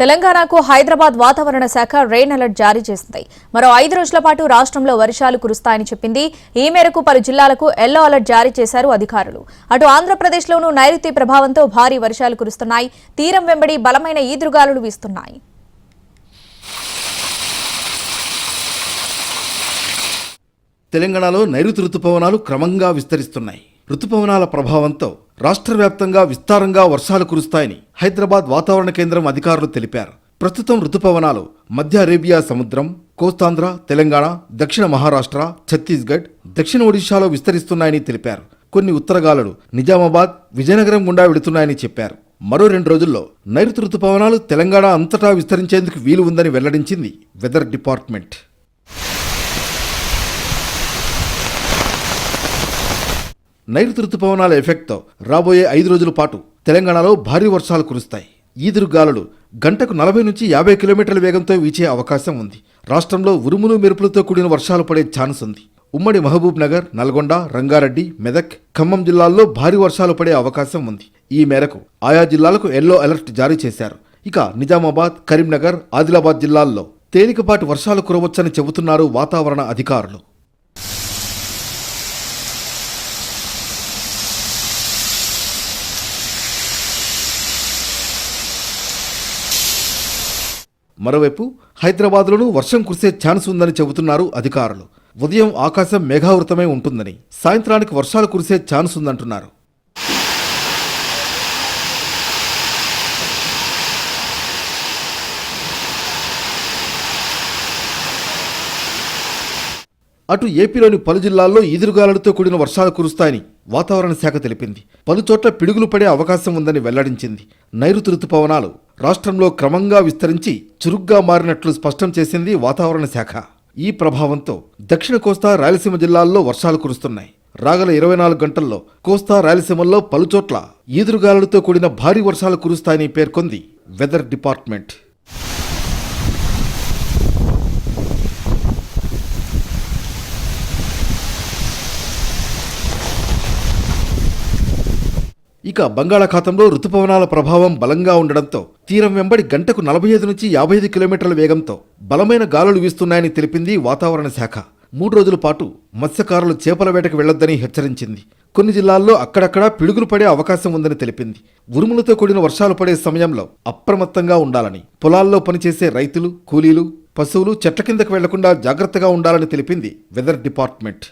తెలంగాణకు హైదరాబాద్ వాతావరణ శాఖ రెయిన్ అలర్ట్ జారీ చేసింది. మరో ఐదు రోజుల పాటు రాష్ట్రంలో వర్షాలు కురుస్తాయని చెప్పింది. ఈ మేరకు పలు జిల్లాలకు ఎల్లో అలర్ట్ జారీ చేశారు అధికారులు. అటు ఆంధ్రప్రదేశ్లోనూ నైరుతి ప్రభావంతో భారీ వర్షాలు కురుస్తున్నాయి. తీరం వెంబడి బలమైన ఈదురుగాలులు వీస్తున్నాయి. తెలంగాణలో నైరుతి రుతుపవనాలు క్రమంగా విస్తరిస్తున్నాయి. రుతుపవనాల ప్రభావంతో రాష్ట్ర వ్యాప్తంగా విస్తారంగా వర్షాలు కురుస్తాయని హైదరాబాద్ వాతావరణ కేంద్రం అధికారులు తెలిపారు. ప్రస్తుతం రుతుపవనాలు మధ్య అరేబియా సముద్రం కోస్తాంధ్ర తెలంగాణ దక్షిణ మహారాష్ట్ర ఛత్తీస్గఢ్ దక్షిణ ఒడిశాలో విస్తరిస్తున్నాయని తెలిపారు. కొన్ని ఉత్తరగాలులు నిజామాబాద్ విజయనగరం గుండా వెళుతున్నాయని చెప్పారు. మరో రెండు రోజుల్లో నైరుతి రుతుపవనాలు తెలంగాణ అంతటా విస్తరించేందుకు వీలు ఉందని వెల్లడించింది వెదర్ డిపార్ట్మెంట్. నైరుతి రుతుపవనాల ఎఫెక్ట్తో రాబోయే ఐదు రోజుల పాటు తెలంగాణలో భారీ వర్షాలు కురుస్తాయి. ఈదురుగాలులు గంటకు నలభై నుంచి యాభై కిలోమీటర్ల వేగంతో వీచే అవకాశం ఉంది. రాష్ట్రంలో ఉరుములు మెరుపులతో కూడిన వర్షాలు పడే ఛాన్స్ ఉంది. ఉమ్మడి మహబూబ్ నగర్ నల్గొండ రంగారెడ్డి మెదక్ ఖమ్మం జిల్లాల్లో భారీ వర్షాలు పడే అవకాశం ఉంది. ఈ మేరకు ఆయా జిల్లాలకు ఎల్లో అలర్ట్ జారీ చేశారు. ఇక నిజామాబాద్ కరీంనగర్ ఆదిలాబాద్ జిల్లాల్లో తేలికపాటి వర్షాలు కురవచ్చని చెబుతున్నారు వాతావరణ అధికారులు. మరోవైపు హైదరాబాద్లోనూ వర్షం కురిసే ఛాన్స్ ఉందని చెబుతున్నారు అధికారులు. ఉదయం ఆకాశం మేఘావృతమై ఉంటుందని సాయంత్రానికి వర్షాలు కురిసే ఛాన్స్ ఉందంటున్నారు. అటు ఏపీలోని పలు జిల్లాల్లో ఈదురుగాలులతో కూడిన వర్షాలు కురుస్తాయని వాతావరణ శాఖ తెలిపింది. పలు చోట్ల పిడుగులు పడే అవకాశం ఉందని వెల్లడించింది. నైరుతి రుతుపవనాలు రాష్ట్రంలో క్రమంగా విస్తరించి చురుగ్గా మారినట్లు స్పష్టం చేసింది వాతావరణ శాఖ. ఈ ప్రభావంతో దక్షిణ కోస్తా రాయలసీమ జిల్లాల్లో వర్షాలు కురుస్తున్నాయి. రాగల ఇరవై నాలుగు గంటల్లో కోస్తా రాయలసీమల్లో పలుచోట్ల ఈదురుగాలులతో కూడిన భారీ వర్షాలు కురుస్తాయని పేర్కొంది వెదర్ డిపార్ట్మెంట్. ఇక బంగాళాఖాతంలో రుతుపవనాల ప్రభావం బలంగా ఉండడంతో తీరం వెంబడి గంటకు నలభై ఐదు నుంచి యాభై ఐదు కిలోమీటర్ల వేగంతో బలమైన గాలులు వీస్తున్నాయని తెలిపింది వాతావరణ శాఖ. మూడు రోజుల పాటు మత్స్యకారులు చేపల వేటకు వెళ్ళొద్దని హెచ్చరించింది. కొన్ని జిల్లాల్లో అక్కడక్కడా పిడుగులు పడే అవకాశం ఉందని తెలిపింది. ఉరుములతో కూడిన వర్షాలు పడే సమయంలో అప్రమత్తంగా ఉండాలని పొలాల్లో పనిచేసే రైతులు కూలీలు పశువులు చెట్ల కిందకు వెళ్ళకుండా జాగ్రత్తగా ఉండాలని తెలిపింది వెదర్ డిపార్ట్మెంట్.